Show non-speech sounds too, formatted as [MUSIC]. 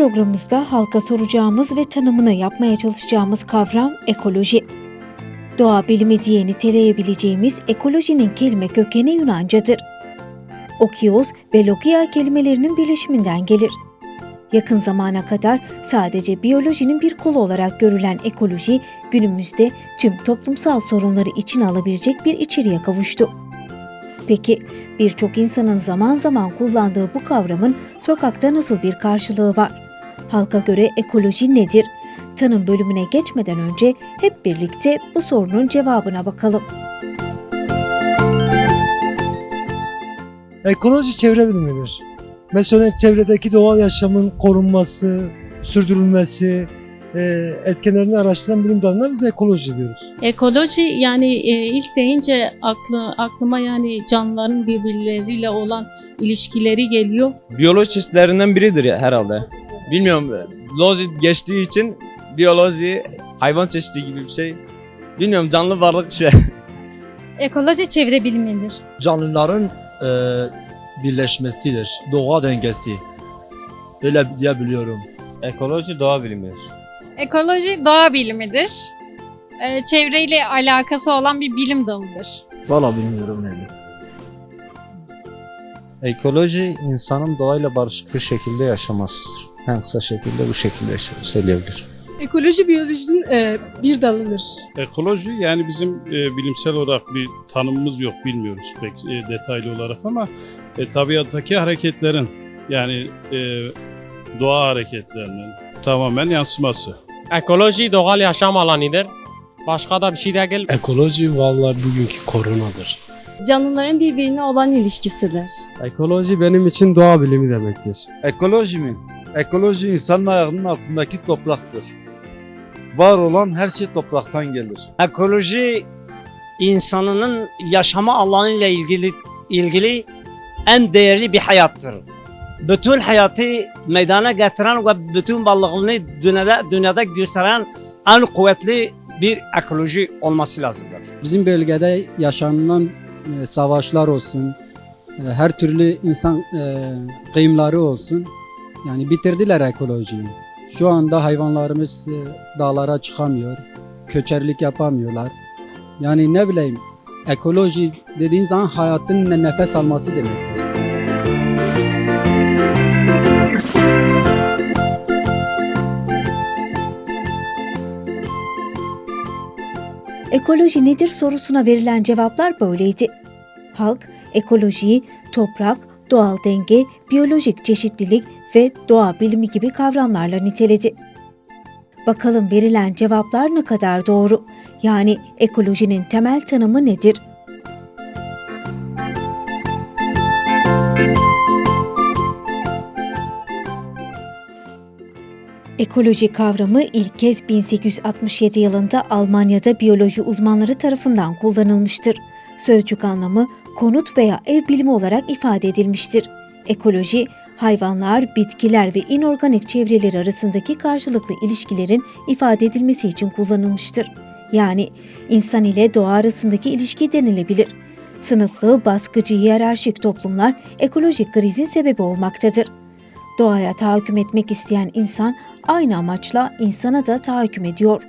programımızda halka soracağımız ve tanımını yapmaya çalışacağımız kavram ekoloji. Doğa bilimi diye niteleyebileceğimiz ekolojinin kelime kökeni Yunancadır. Okios ve logia kelimelerinin birleşiminden gelir. Yakın zamana kadar sadece biyolojinin bir kolu olarak görülen ekoloji, günümüzde tüm toplumsal sorunları içine alabilecek bir içeriğe kavuştu. Peki birçok insanın zaman zaman kullandığı bu kavramın sokakta nasıl bir karşılığı var? Halka göre ekoloji nedir? Tanım bölümüne geçmeden önce hep birlikte bu sorunun cevabına bakalım. Ekoloji çevre bilimidir. Mesela çevredeki doğal yaşamın korunması, sürdürülmesi, e, etkenlerini araştıran bilim dalına biz ekoloji diyoruz. Ekoloji yani e, ilk deyince aklı, aklıma yani canlıların birbirleriyle olan ilişkileri geliyor. biyoloji çeşitlerinden biridir herhalde. Bilmiyorum. Loji geçtiği için biyoloji hayvan çeşidi gibi bir şey. Bilmiyorum canlı varlık şey. [LAUGHS] Ekoloji çevre bilimidir. canlıların e, birleşmesidir. Doğa dengesi. Öyle diyebiliyorum. Ekoloji doğa bilimidir. Ekoloji doğa bilimidir. Ee, çevreyle alakası olan bir bilim dalıdır. Valla bilmiyorum nedir. Ekoloji insanın doğayla barışık bir şekilde yaşamasıdır. En kısa şekilde bu şekilde söyleyebilirim. Ekoloji biyolojinin e, bir dalıdır. Ekoloji yani bizim e, bilimsel olarak bir tanımımız yok bilmiyoruz pek e, detaylı olarak ama e, tabiattaki hareketlerin yani e, doğa hareketlerinin tamamen yansıması. Ekoloji doğal yaşam alanıdır. Başka da bir şey değil. Ekoloji vallahi bugünkü koronadır. Canlıların birbirine olan ilişkisidir. Ekoloji benim için doğa bilimi demektir. Ekoloji mi? Ekoloji insanın ayağının altındaki topraktır. Var olan her şey topraktan gelir. Ekoloji insanının yaşama alanı ile ilgili ilgili en değerli bir hayattır. Bütün hayatı meydana getiren ve bütün varlığını dünyada, dünyada gösteren en kuvvetli bir ekoloji olması lazımdır. Bizim bölgede yaşanılan e, savaşlar olsun, e, her türlü insan e, kıyımları olsun. Yani bitirdiler ekolojiyi. Şu anda hayvanlarımız e, dağlara çıkamıyor, köçerlik yapamıyorlar. Yani ne bileyim, ekoloji dediğin zaman hayatın ne- nefes alması demektir. Ekoloji nedir sorusuna verilen cevaplar böyleydi. Halk ekolojiyi toprak, doğal denge, biyolojik çeşitlilik ve doğa bilimi gibi kavramlarla niteledi. Bakalım verilen cevaplar ne kadar doğru? Yani ekolojinin temel tanımı nedir? Ekoloji kavramı ilk kez 1867 yılında Almanya'da biyoloji uzmanları tarafından kullanılmıştır. Sözcük anlamı konut veya ev bilimi olarak ifade edilmiştir. Ekoloji, hayvanlar, bitkiler ve inorganik çevreler arasındaki karşılıklı ilişkilerin ifade edilmesi için kullanılmıştır. Yani insan ile doğa arasındaki ilişki denilebilir. Sınıflı, baskıcı, hiyerarşik toplumlar ekolojik krizin sebebi olmaktadır. Doğaya tahakküm etmek isteyen insan aynı amaçla insana da tahakküm ediyor.